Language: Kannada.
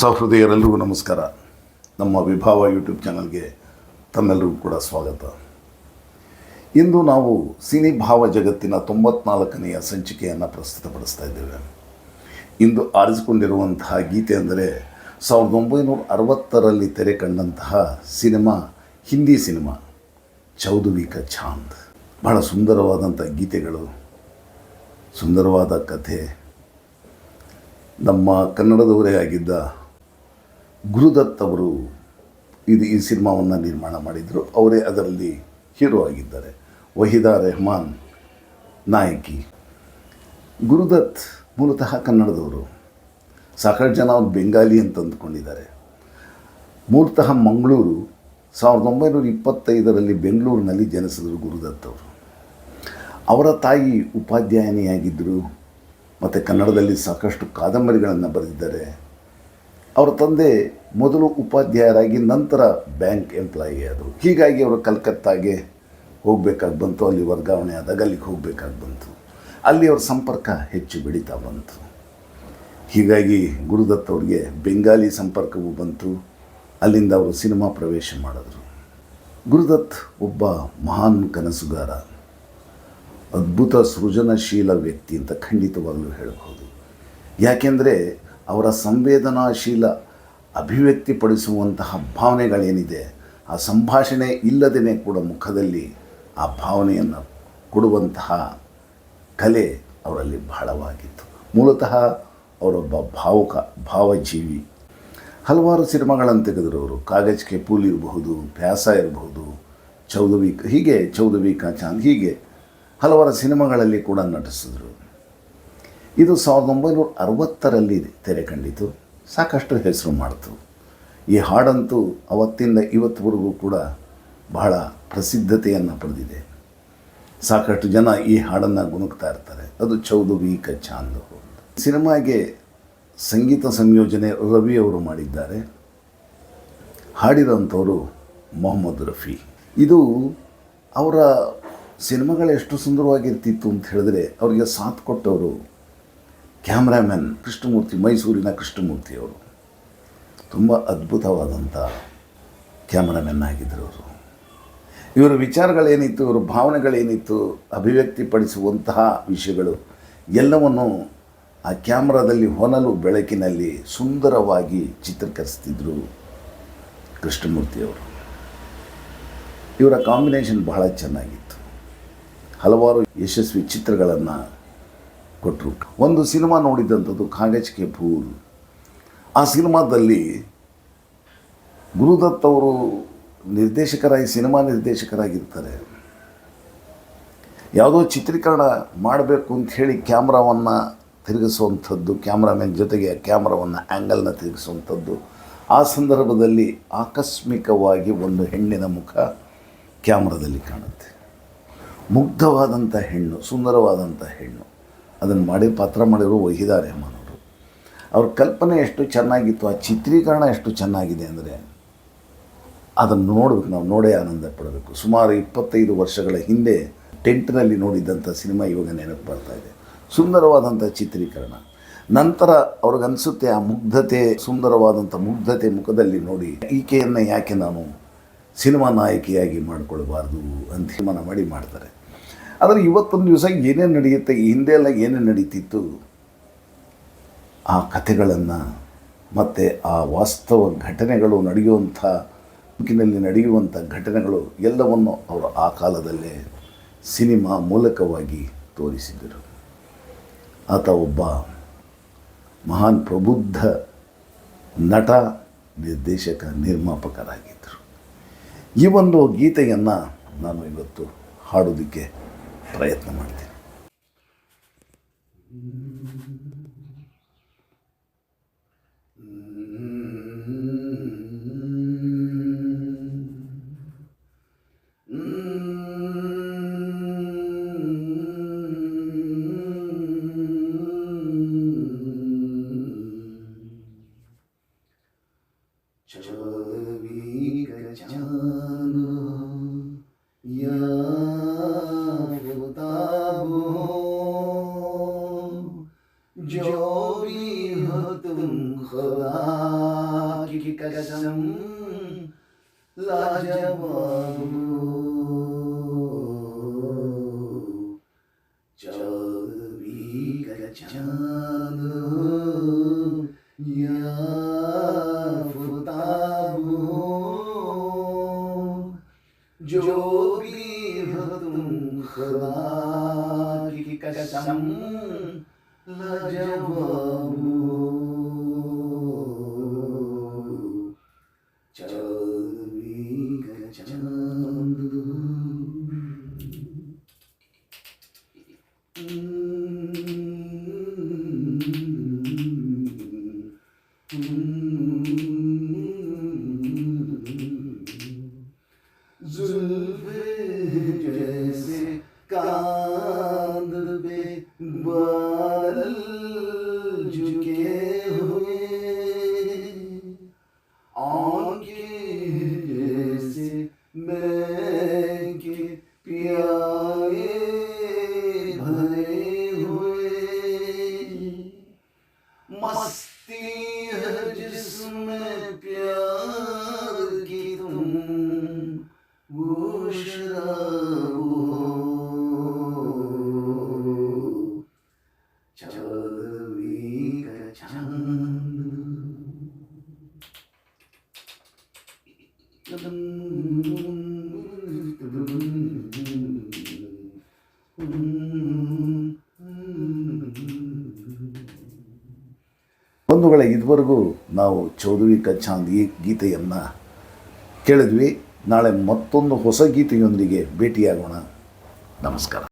ಸಹೃದಯರೆಲ್ಲರಿಗೂ ನಮಸ್ಕಾರ. ನಮ್ಮ ವಿಭಾವ ಯೂಟ್ಯೂಬ್ ಚಾನಲ್ಗೆ ತಮ್ಮೆಲ್ಲರಿಗೂ ಕೂಡ ಸ್ವಾಗತ. ಇಂದು ನಾವು ಸಿನಿ ಭಾವ ಜಗತ್ತಿನ ತೊಂಬತ್ನಾಲ್ಕನೆಯ ಸಂಚಿಕೆಯನ್ನು ಪ್ರಸ್ತುತಪಡಿಸ್ತಾ ಇದ್ದೇವೆ. ಇಂದು ಆರಿಸಿಕೊಂಡಿರುವಂತಹ ಗೀತೆ ಅಂದರೆ ಸಾವಿರದ ಒಂಬೈನೂರ ಅರವತ್ತರಲ್ಲಿ ತೆರೆ ಕಂಡಂತಹ ಸಿನಿಮಾ, ಹಿಂದಿ ಸಿನಿಮಾ, ಚೌದುವಿಕ ಚಾಂದ್ ಬಹಳ ಸುಂದರವಾದಂಥ ಗೀತೆಗಳು, ಸುಂದರವಾದ ಕಥೆ. ನಮ್ಮ ಕನ್ನಡದವರೇ ಆಗಿದ್ದ ಗುರುದತ್ ಅವರು ಇದು ಈ ಸಿನಿಮಾವನ್ನು ನಿರ್ಮಾಣ ಮಾಡಿದರು. ಅವರೇ ಅದರಲ್ಲಿ ಹೀರೋ ಆಗಿದ್ದಾರೆ. ವಹಿದಾ ರೆಹಮಾನ್ ನಾಯಕಿ. ಗುರುದತ್ ಮೂಲತಃ ಕನ್ನಡದವರು. ಸಾಕಷ್ಟು ಜನ ಅವ್ರು ಬೆಂಗಾಲಿ ಅಂತ ಅಂದ್ಕೊಂಡಿದ್ದಾರೆ. ಮೂಲತಃ ಮಂಗಳೂರು ಸಾವಿರದ ಒಂಬೈನೂರ ಇಪ್ಪತ್ತೈದರಲ್ಲಿ ಬೆಂಗಳೂರಿನಲ್ಲಿ ಜನಿಸಿದರು ಗುರುದತ್ ಅವರು. ಅವರ ತಾಯಿ ಉಪಾಧ್ಯಾಯಿನಿಯಾಗಿದ್ದರು. ಮತ್ತು ಕನ್ನಡದಲ್ಲಿ ಸಾಕಷ್ಟು ಕಾದಂಬರಿಗಳನ್ನು ಬರೆದಿದ್ದಾರೆ. ಅವರ ತಂದೆ ಮೊದಲು ಉಪಾಧ್ಯಾಯರಾಗಿ ನಂತರ ಬ್ಯಾಂಕ್ ಎಂಪ್ಲಾಯಿ ಆದರು. ಹೀಗಾಗಿ ಅವರು ಕಲ್ಕತ್ತಾಗೆ ಹೋಗಬೇಕಾಗಿ ಬಂತು, ಅಲ್ಲಿ ವರ್ಗಾವಣೆ ಆದಾಗ ಅಲ್ಲಿಗೆ ಹೋಗಬೇಕಾಗಿ ಬಂತು. ಅಲ್ಲಿ ಅವ್ರ ಸಂಪರ್ಕ ಹೆಚ್ಚು ಬೆಳೀತಾ ಬಂತು. ಹೀಗಾಗಿ ಗುರುದತ್ ಅವ್ರಿಗೆ ಬೆಂಗಾಲಿ ಸಂಪರ್ಕವೂ ಬಂತು. ಅಲ್ಲಿಂದ ಅವರು ಸಿನಿಮಾ ಪ್ರವೇಶ ಮಾಡಿದ್ರು. ಗುರುದತ್ ಒಬ್ಬ ಮಹಾನ್ ಕನಸುಗಾರ, ಅದ್ಭುತ ಸೃಜನಶೀಲ ವ್ಯಕ್ತಿ ಅಂತ ಖಂಡಿತವಾಗಲೂ ಹೇಳಬಹುದು. ಯಾಕೆಂದರೆ ಅವರ ಸಂವೇದನಾಶೀಲ ಅಭಿವ್ಯಕ್ತಿಪಡಿಸುವಂತಹ ಭಾವನೆಗಳೇನಿದೆ, ಆ ಸಂಭಾಷಣೆ ಇಲ್ಲದೇ ಕೂಡ ಮುಖದಲ್ಲಿ ಆ ಭಾವನೆಯನ್ನು ಕೊಡುವಂತಹ ಕಲೆ ಅವರಲ್ಲಿ ಬಹಳವಾಗಿತ್ತು. ಮೂಲತಃ ಅವರೊಬ್ಬ ಭಾವುಕ, ಭಾವಜೀವಿ. ಹಲವಾರು ಸಿನಿಮಾಗಳನ್ನು ತೆಗೆದರು ಅವರು ಕಾಗಜ್ ಪೂಲ್ ಇರಬಹುದು, ಪ್ಯಾಸ ಇರಬಹುದು ಚೌದವಿ ಹೀಗೆ ಚೌದವಿ ಕಾ ಚಾಂದ್ ಹೀಗೆ ಹಲವಾರು ಸಿನಿಮಾಗಳಲ್ಲಿ ಕೂಡ ನಟಿಸಿದ್ರು. ಇದು ಸಾವಿರದ ಒಂಬೈನೂರ ಅರವತ್ತರಲ್ಲಿ ತೆರೆ ಕಂಡಿತು. ಸಾಕಷ್ಟು ಹೆಸರು ಮಾಡಿತು. ಈ ಹಾಡಂತೂ ಅವತ್ತಿಂದ ಇವತ್ತುವರೆಗೂ ಕೂಡ ಬಹಳ ಪ್ರಸಿದ್ಧತೆಯನ್ನು ಪಡೆದಿದೆ. ಸಾಕಷ್ಟು ಜನ ಈ ಹಾಡನ್ನು ಗುಣಗ್ತಾ ಇರ್ತಾರೆ. ಅದು ಚೌದುವಿ ಕ ಚಾಂದ್. ಸಿನಿಮಾಗೆ ಸಂಗೀತ ಸಂಯೋಜನೆ ರವಿ ಅವರು ಮಾಡಿದ್ದಾರೆ. ಹಾಡಿರೋಂಥವರು ಮೊಹಮ್ಮದ್ ರಫಿ. ಇದು ಅವರ ಸಿನಿಮಾಗಳು ಎಷ್ಟು ಸುಂದರವಾಗಿರ್ತಿತ್ತು ಅಂತ ಹೇಳಿದ್ರೆ ಅವರಿಗೆ ಸಾಥ್ ಕೊಟ್ಟವರು ಕ್ಯಾಮ್ರಾಮ್ಯಾನ್ ಕೃಷ್ಣಮೂರ್ತಿ, ಮೈಸೂರಿನ ಕೃಷ್ಣಮೂರ್ತಿ ಅವರು. ತುಂಬ ಅದ್ಭುತವಾದಂಥ ಕ್ಯಾಮ್ರಾಮ್ಯಾನ್ ಆಗಿದ್ದರು ಅವರು. ಇವರ ವಿಚಾರಗಳೇನಿತ್ತು, ಇವರ ಭಾವನೆಗಳೇನಿತ್ತು, ಅಭಿವ್ಯಕ್ತಿಪಡಿಸುವಂತಹ ವಿಷಯಗಳು ಎಲ್ಲವನ್ನು ಆ ಕ್ಯಾಮ್ರಾದಲ್ಲಿ ಹೊನಲು ಬೆಳಕಿನಲ್ಲಿ ಸುಂದರವಾಗಿ ಚಿತ್ರೀಕರಿಸ್ತಿದ್ರು ಕೃಷ್ಣಮೂರ್ತಿಯವರು ಇವರ ಕಾಂಬಿನೇಷನ್ ಬಹಳ ಚೆನ್ನಾಗಿತ್ತು. ಹಲವಾರು ಯಶಸ್ವಿ ಚಿತ್ರಗಳನ್ನು ಕೊಟ್ಟರು ಒಂದು ಸಿನಿಮಾ ನೋಡಿದ್ದಂಥದ್ದು ಕಾಂಗ್ರೆಸ್ ಕೆ ಫೂಲ್ ಆ ಸಿನಿಮಾದಲ್ಲಿ ಗುರುದತ್ ಅವರು ನಿರ್ದೇಶಕರಾಗಿ, ಸಿನಿಮಾ ನಿರ್ದೇಶಕರಾಗಿರ್ತಾರೆ. ಯಾವುದೋ ಚಿತ್ರೀಕರಣ ಮಾಡಬೇಕು ಅಂತ ಹೇಳಿ ಕ್ಯಾಮ್ರಾವನ್ನು ತಿರುಗಿಸುವಂಥದ್ದು, ಕ್ಯಾಮ್ರಾಮನ್ ಜೊತೆಗೆ ಕ್ಯಾಮ್ರಾವನ್ನು ಆ್ಯಂಗಲ್ನ ತಿರುಗಿಸುವಂಥದ್ದು, ಆ ಸಂದರ್ಭದಲ್ಲಿ ಆಕಸ್ಮಿಕವಾಗಿ ಒಂದು ಹೆಣ್ಣಿನ ಮುಖ ಕ್ಯಾಮ್ರಾದಲ್ಲಿ ಕಾಣುತ್ತೆ. ಮುಗ್ಧವಾದಂಥ ಹೆಣ್ಣು, ಸುಂದರವಾದಂಥ ಹೆಣ್ಣು. ಅದನ್ನು ಮಾಡಿ ಪಾತ್ರ ಮಾಡಿರೋ ರೆಹಮಾನ್ ಅವರು ಅವ್ರ ಕಲ್ಪನೆ ಎಷ್ಟು ಚೆನ್ನಾಗಿತ್ತು, ಆ ಚಿತ್ರೀಕರಣ ಎಷ್ಟು ಚೆನ್ನಾಗಿದೆ ಅಂದರೆ ಅದನ್ನು ನೋಡಬೇಕು, ನಾವು ನೋಡೇ ಆನಂದ ಪಡಬೇಕು. ಸುಮಾರು ಇಪ್ಪತ್ತೈದು ವರ್ಷಗಳ ಹಿಂದೆ ಟೆಂಟ್ನಲ್ಲಿ ನೋಡಿದ್ದಂಥ ಸಿನಿಮಾ ಇವಾಗ ನೆನಪು ಬರ್ತಾ ಇದೆ. ಸುಂದರವಾದಂಥ ಚಿತ್ರೀಕರಣ. ನಂತರ ಅವ್ರಿಗನ್ಸುತ್ತೆ ಆ ಮುಗ್ಧತೆ, ಸುಂದರವಾದಂಥ ಮುಗ್ಧತೆ ಮುಖದಲ್ಲಿ ನೋಡಿ ಈಕೆಯನ್ನು ಯಾಕೆ ನಾನು ಸಿನಿಮಾ ನಾಯಕಿಯಾಗಿ ಮಾಡಿಕೊಳ್ಬಾರ್ದು ಅಂತ ತೀರ್ಮಾನ ಮಾಡಿ ಮಾಡ್ತಾರೆ. ಆದರೆ ಇವತ್ತೊಂದು ದಿವಸ ಏನೇನು ನಡೆಯುತ್ತೆ, ಈ ಹಿಂದೆ ಎಲ್ಲ ಏನೇನು ನಡೀತಿತ್ತು, ಆ ಕಥೆಗಳನ್ನು ಮತ್ತು ಆ ವಾಸ್ತವ ಘಟನೆಗಳು ನಡೆಯುವಂಥ ಬದುಕಿನಲ್ಲಿ ನಡೆಯುವಂಥ ಘಟನೆಗಳು ಎಲ್ಲವನ್ನು ಅವರು ಆ ಕಾಲದಲ್ಲೇ ಸಿನಿಮಾ ಮೂಲಕವಾಗಿ ತೋರಿಸಿದರು ಆತ ಒಬ್ಬ ಮಹಾನ್ ಪ್ರಬುದ್ಧ ನಟ, ನಿರ್ದೇಶಕ, ನಿರ್ಮಾಪಕರಾಗಿದ್ದರು. ಈ ಒಂದು ಗೀತೆಯನ್ನು ನಾನು ಇವತ್ತು ಹಾಡೋದಕ್ಕೆ ಪ್ರಯತ್ನ ಮಾಡ್ತೀನಿ Mm-hmm. जो भी हो तुम खुदा कसम लाजवाब चौबी का चाँद। फुताब जो भी हो तुम खुदा की कसम। la cevabu Çağrı kaçandı Zülfü जैसे मैं प्यारे भरे हुए। मस्ती जिसमें प्यार की तुम वो शराब ಬಂಧುಗಳೇ ಇದುವರೆಗೂ ನಾವು ಚೌಧರಿ ಕಚ್ಚಾಂದ್ ಈ ಗೀತೆಯನ್ನು ಕೇಳಿದ್ವಿ. ನಾಳೆ ಮತ್ತೊಂದು ಹೊಸ ಗೀತೆಯೊಂದಿಗೆ ಭೇಟಿಯಾಗೋಣ. ನಮಸ್ಕಾರ.